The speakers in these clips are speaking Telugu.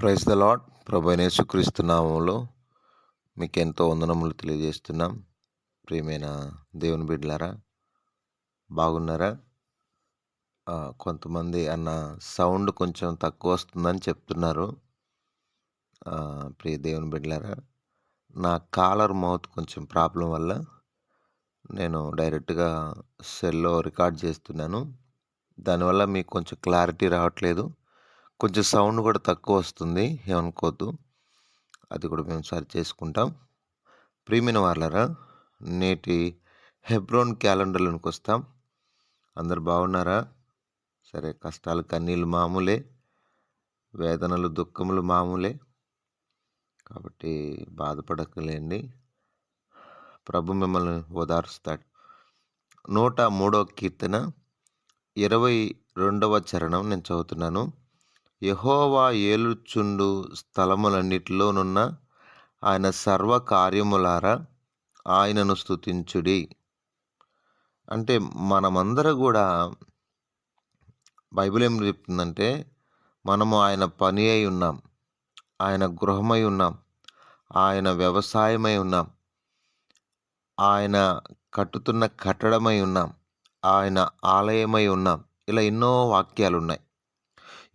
ప్రైజ్ ద లాడ్ ప్రభు అయిన యేసుక్రీస్తు మీకు ఎంతో వందనములు తెలియజేస్తున్నాం. ప్రియమైన దేవుని బిడ్డలారా బాగున్నారా? కొంతమంది అన్న సౌండ్ కొంచెం తక్కువ వస్తుందని చెప్తున్నారు. ప్రియ దేవుని బిడ్డలారా నా కాలర్ మౌత్ కొంచెం ప్రాబ్లం వల్ల నేను డైరెక్ట్గా సెల్లో రికార్డ్ చేస్తున్నాను. దానివల్ల మీకు కొంచెం క్లారిటీ రావట్లేదు. కొంచెం సౌండ్ కూడా తక్కువ వస్తుంది ఏమనుకోవద్దు అది కూడా మేము సరి చేసుకుంటాం. ప్రియమైన వాళ్ళరా నేటి హెబ్రోన్ క్యాలెండర్లోనికి వస్తాం అందరు బాగున్నారా సరే కష్టాలు కన్నీళ్ళు మామూలే. వేదనలు దుఃఖములు మామూలే. కాబట్టి బాధపడకలేండి. ప్రభు మిమ్మల్ని ఓదారుస్తాడు. నూట మూడో కీర్తన ఇరవై రెండవ చరణం నేను చదువుతున్నాను. యహోవా ఏలుచుండు స్థలములన్నిటిలోనున్న ఆయన సర్వ కార్యములారా ఆయనను స్తుతించుడి. అంటే మనమందరం కూడా బైబిల్ ఏం చెప్తుందంటే మనము ఆయన పని అయి ఉన్నాం ఆయన గృహమై ఉన్నాం ఆయన వ్యవసాయమై ఉన్నాం ఆయన కట్టుతున్న కట్టడమై ఉన్నాం ఆయన ఆలయమై ఉన్నాం. ఇలా ఎన్నో వాక్యాలు ఉన్నాయి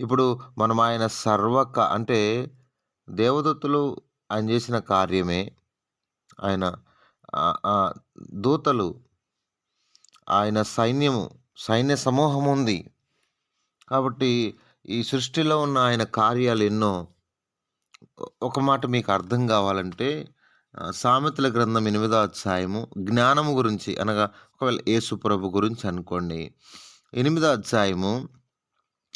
ఇప్పుడు మనం ఆయన సర్వక అంటే దేవదత్తులు ఆయన చేసిన కార్యమే. ఆయన దూతలు ఆయన సైన్యము సైన్య సమూహం ఉంది. కాబట్టి ఈ సృష్టిలో ఉన్న ఆయన కార్యాలు ఎన్నో. ఒక మాట మీకు అర్థం కావాలంటే సామెతల గ్రంథం ఎనిమిదో అధ్యాయము జ్ఞానము గురించి అనగా ఒకవేళ యేసు ప్రభు గురించి అనుకోండి. ఎనిమిదో అధ్యాయము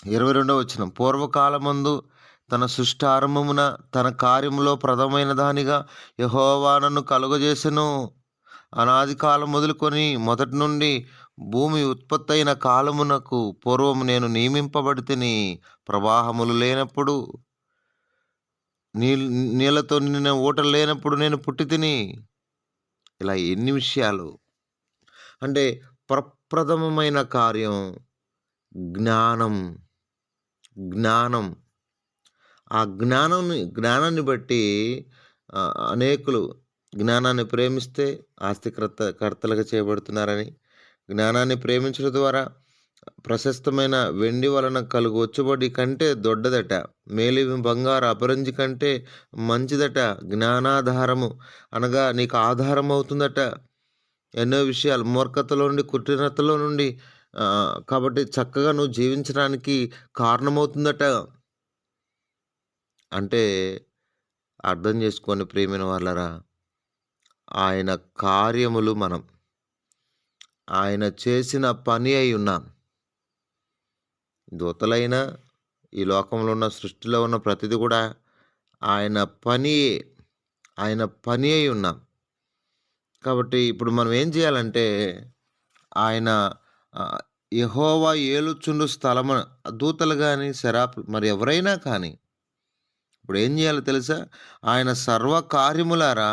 ఇరవై రెండవ వచ్చిన పూర్వకాలమందు తన సృష్టారంభమున తన కార్యములో ప్రథమైన దానిగా యహోవా నన్ను కలుగజేసెను. అనాది కాలం మొదలుకొని మొదటి నుండి భూమి ఉత్పత్తి అయిన కాలమునకు పూర్వము నేను నియమింపబడితిని ప్రవాహములు లేనప్పుడు నీ నీళ్ళతో నిన్న ఓటలు లేనప్పుడు నేను పుట్టి తిని ఇలా ఎన్ని విషయాలు. అంటే ప్రప్రథమమైన కార్యం జ్ఞానం. జ్ఞానం. ఆ జ్ఞానాన్ని జ్ఞానాన్ని బట్టి అనేకులు జ్ఞానాన్ని ప్రేమిస్తే ఆస్తికర్త కర్తలుగా చేయబడుతున్నారని జ్ఞానాన్ని ప్రేమించడం ద్వారా ప్రశస్తమైన వెండి వలన కలుగు వచ్చుబడి కంటే దొడ్డదట మేలివి బంగారు అపరంజి కంటే మంచిదట జ్ఞానాధారము. అనగా నీకు ఆధారం అవుతుందట ఎన్నో విషయాలు మూర్ఖతలో నుండి కుట్టినతలో నుండి కాబట్టి చక్కగా నువ్వు జీవించడానికి కారణమవుతుందట. అంటే అర్థం చేసుకొని ప్రేమైన వాళ్ళరా ఆయన కార్యములు మనం ఆయన చేసిన పని అయి ఉన్నాం దూతలైన ఈ లోకంలో ఉన్న సృష్టిలో ఉన్న ప్రతిదీ కూడా ఆయన పని ఆయన పని అయి ఉన్నాం. కాబట్టి ఇప్పుడు మనం ఏం చేయాలంటే ఆయన యహోవా ఏలుచుండు స్థలము దూతలు కానీ శరాపులు మరి ఎవరైనా కానీ ఇప్పుడు ఏం చేయాలో తెలుసా? ఆయన సర్వకార్యములారా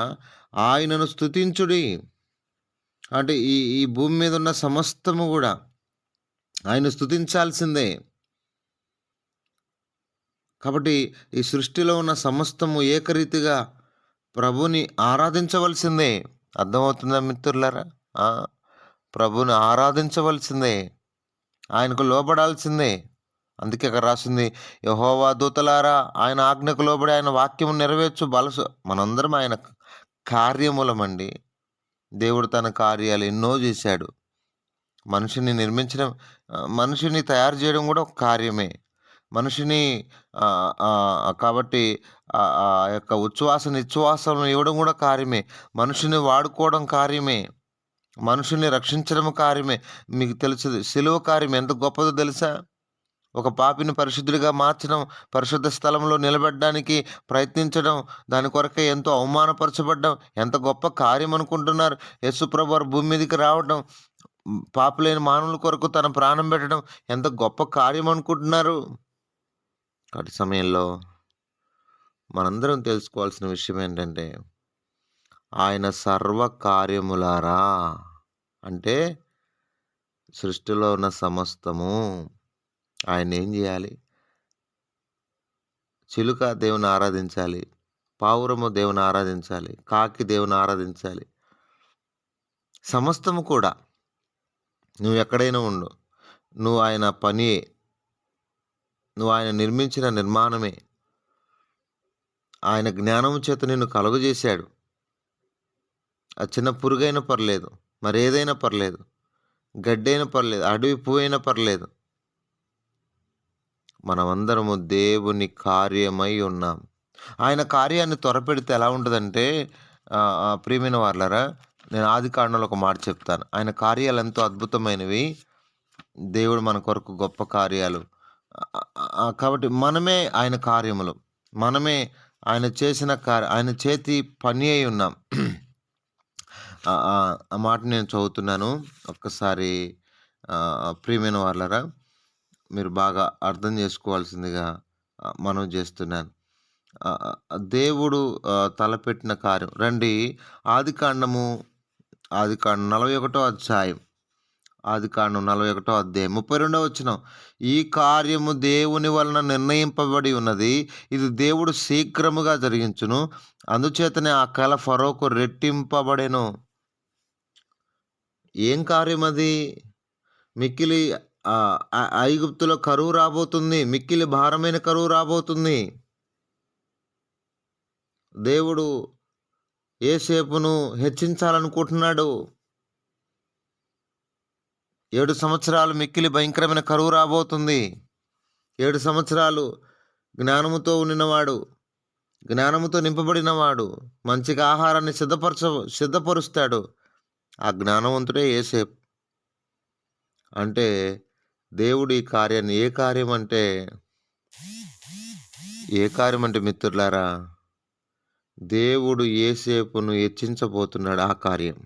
ఆయనను స్థుతించుడి అంటే ఈ ఈ భూమి మీద ఉన్న సమస్తము కూడా ఆయన స్థుతించాల్సిందే కాబట్టి ఈ సృష్టిలో ఉన్న సమస్తము ఏకరీతిగా ప్రభుని ఆరాధించవలసిందే. అర్థమవుతుందా మిత్రులారా? ప్రభుని ఆరాధించవలసిందే. ఆయనకు లోబడాల్సిందే. అందుకే అక్కడ రాసింది యహోవా దూతలారా ఆయన ఆజ్ఞకు లోబడి ఆయన వాక్యము నెరవేర్చు బలసు మనందరం ఆయన కార్యములమండి. దేవుడు తన కార్యాలు ఎన్నో చేశాడు. మనిషిని నిర్మించడం మనిషిని తయారు చేయడం కూడా ఒక కార్యమే. మనిషిని కాబట్టి ఆ ఆ యొక్క ఉచ్ఛ్వాస నిశ్వాసం ఇవ్వడం కూడా కార్యమే. మనిషిని వాడుకోవడం కార్యమే. మనుషుల్ని రక్షించడం కార్యమే. మీకు తెలుసు సెలవు కార్యం ఎంత గొప్పదో తెలుసా? ఒక పాపిని పరిశుద్ధుడిగా మార్చడం పరిశుద్ధ స్థలంలో నిలబెట్టడానికి ప్రయత్నించడం దాని కొరకే ఎంతో అవమానపరచబడ్డం ఎంత గొప్ప కార్యం అనుకుంటున్నారు. యేసుప్రభు భూమి మీదకి రావడం పాపులైన మానవుల కొరకు తన ప్రాణం పెట్టడం ఎంత గొప్ప కార్యం అనుకుంటున్నారు. కటి సమయంలో మనందరం తెలుసుకోవాల్సిన విషయం ఏంటంటే ఆయన సర్వకార్యములారా? అంటే సృష్టిలో ఉన్న సమస్తము ఆయన ఏం చేయాలి? చిలుక దేవుని ఆరాధించాలి. పావురము దేవుని ఆరాధించాలి. కాకి దేవుని ఆరాధించాలి. సమస్తము కూడా. నువ్వు ఎక్కడైనా ఉండు. నువ్వు ఆయన పని నువ్వు ఆయన నిర్మించిన నిర్మాణమే. ఆయన జ్ఞానము చేత నిన్ను కలుగజేశాడు. ఆ చిన్న పురుగైనా పర్లేదు మరి ఏదైనా పర్లేదు గడ్డైనా పర్లేదు అడవి పువ్వైనా పర్లేదు. మనమందరము దేవుని కార్యమై ఉన్నాం. ఆయన కార్యాన్ని త్వరపెడితే ఎలా ఉంటుందంటే ప్రియమైన వాళ్ళరా నేను ఆది కారణంలో ఒక మాట చెప్తాను. ఆయన కార్యాలు ఎంతో అద్భుతమైనవి. దేవుడు మన కొరకు గొప్ప కార్యాలు. కాబట్టి మనమే ఆయన కార్యములు. మనమే ఆయన చేసిన కార్య ఆయన చేతి పని అయి ఉన్నాం. ఆ మాట నేను చదువుతున్నాను. ఒక్కసారి ప్రియమైన వాళ్ళరా మీరు బాగా అర్థం చేసుకోవాల్సిందిగా మనం చేస్తున్నాను. దేవుడు తలపెట్టిన కార్యం. రండి ఆది కాండము ఆది కాండం నలభై ఒకటో అధ్యాయం. ఆది కాండం నలభై ఒకటో అధ్యాయం. ముప్పై రెండో వచ్చిన ఈ కార్యము దేవుని వలన నిర్ణయింపబడి ఉన్నది. ఇది దేవుడు శీఘ్రముగా జరిగించును. అందుచేతనే ఆ కళ ఫరోకు రెట్టింపబడెను. ఏం కార్యం అది? మిక్కిలి ఐగుప్తులో కరువు రాబోతుంది. మిక్కిలి భారమైన కరువు రాబోతుంది. దేవుడు ఏసేపును హెచ్చించాలనుకుంటున్నాడు. ఏడు సంవత్సరాలు మిక్కిలి భయంకరమైన కరువు రాబోతుంది. ఏడు సంవత్సరాలు జ్ఞానముతో ఉండినవాడు జ్ఞానముతో నింపబడినవాడు మంచిగా ఆహారాన్ని సిద్ధపరచ సిద్ధపరుస్తాడు. ఆ జ్ఞానవంతుడే ఏసేపు అంటే దేవుడు ఈ కార్యాన్ని ఏ కార్యం అంటే ఏ కార్యం అంటే మిత్రులారా దేవుడు ఏసేపును హెచ్చించబోతున్నాడు ఆ కార్యం.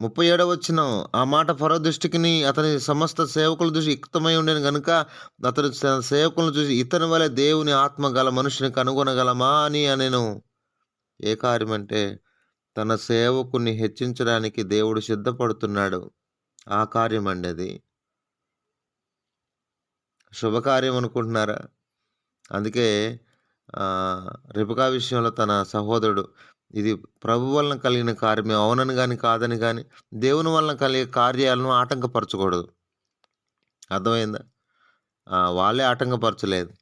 ముప్పై ఏడవ వచ్చిన ఆ మాట ఫరో దృష్టికిని అతని సమస్త సేవకుల దృష్టి యుక్తమై ఉండేను గనుక అతను సేవకులను చూసి ఇతని వలె దేవుని ఆత్మ గల మనుషుని కనుగొనగలమా అని నేను ఏ కార్యం అంటే తన సేవకుని హెచ్చించడానికి దేవుడు సిద్ధపడుతున్నాడు. ఆ కార్యం అండి అది. శుభకార్యం అనుకుంటున్నారా? అందుకే రిపకా విషయంలో తన సహోదరుడు ఇది ప్రభు వలన కలిగిన కార్యమే అవునని కానీ కాదని కానీ దేవుని వలన కలిగే కార్యాలను ఆటంకపరచకూడదు. అర్థమైందా? వాళ్ళే ఆటంకపరచలేదు.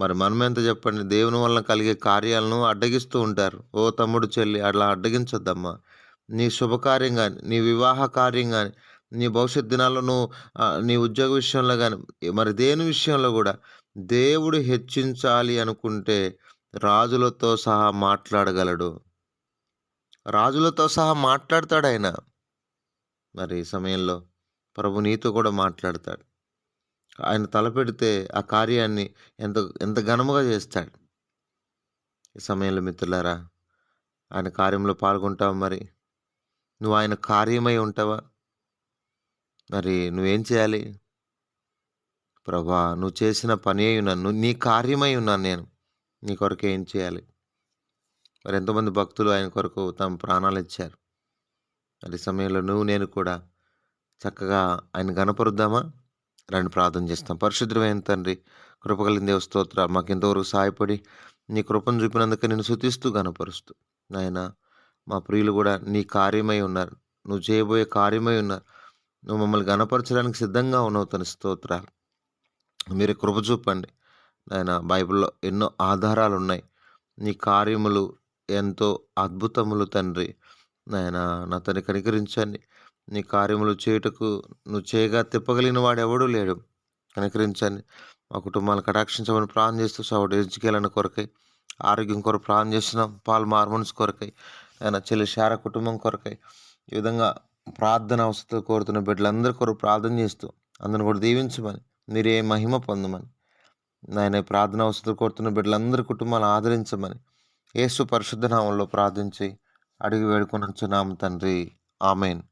మరి మనం ఎంత చెప్పండి? దేవుని వలన కలిగే కార్యాలను అడ్డగిస్తూ ఉంటారు. ఓ తమ్ముడు చెల్లి అట్లా అడ్డగించొద్దమ్మా. నీ శుభకార్యం కానీ నీ వివాహ కార్యం కానీ నీ భవిష్యత్ దినాల్లో నువ్వు నీ ఉద్యోగ విషయంలో కానీ మరి దేని విషయంలో కూడా దేవుడు హెచ్చించాలి అనుకుంటే రాజులతో సహా మాట్లాడగలడు. రాజులతో సహా మాట్లాడతాడు ఆయన. మరి ఈ సమయంలో ప్రభు నీతో కూడా మాట్లాడతాడు. ఆయన తలపెడితే ఆ కార్యాన్ని ఎంత ఎంత ఘనముగా చేస్తాడు. ఈ సమయంలో మిత్రులారా ఆయన కార్యంలో పాల్గొంటావు మరి? నువ్వు ఆయన కార్యమై ఉంటావా? మరి నువ్వేం చేయాలి? ప్రభా నువ్వు చేసిన పని అయి ఉన్నాను. నువ్వు నీ కార్యమై ఉన్నాను నేను. నీ కొరకు ఏం చేయాలి? మరి ఎంతోమంది భక్తులు ఆయన కొరకు తమ ప్రాణాలు ఇచ్చారు. మరి సమయంలో నువ్వు నేను కూడా చక్కగా ఆయన గనపరుద్దామా రండి ప్రార్థన చేస్తాం. పరిశుద్ధమైన తండ్రి కృపగలిగిన దేవ స్తోత్ర మాకు ఇంతవరకు సహాయపడి నీ కృపను చూపినందుకు నేను శుతిస్తూ గనపరుస్తూ నాయన మా ప్రియులు కూడా నీ కార్యమై ఉన్నారు. నువ్వు చేయబోయే కార్యమై ఉన్నారు. నువ్వు మమ్మల్ని గనపరచడానికి సిద్ధంగా ఉన్నావు తన స్తోత్ర మీరు కృప చూపండి. నాయన బైబిల్లో ఎన్నో ఆధారాలు ఉన్నాయి నీ కార్యములు ఎంతో అద్భుతములు తండ్రి. నాయన నా తను కనికరించండి. నీ కార్యములు చేయుటకు నువ్వు చేయగా తిప్పగలిగిన వాడు ఎవడూ లేడు. కనికరించండి. మా కుటుంబాలను కటాక్షించమని ప్రాణం చేస్తూ సౌడు ఎడ్యుకేయాలని కొరకై ఆరోగ్యం కొరకు ప్రాణం చేస్తున్నాం. పాల్ మార్మన్స్ కొరకై ఆయన చెల్లి శార కుటుంబం కొరకై ఈ విధంగా ప్రార్థన అవసరం కోరుతున్న బిడ్డలందరి కొరకు ప్రార్థన చేస్తూ అందరిని కూడా దీవించమని మీరే మహిమ పొందమని నాయన ప్రార్థన అవసరం కోరుతున్న బిడ్డలందరి కుటుంబాలను ఆదరించమని యేసు పరిశుద్ధ నామంలో ప్రార్థించి అడిగి వేడుకొని తండ్రి. ఆమెన్.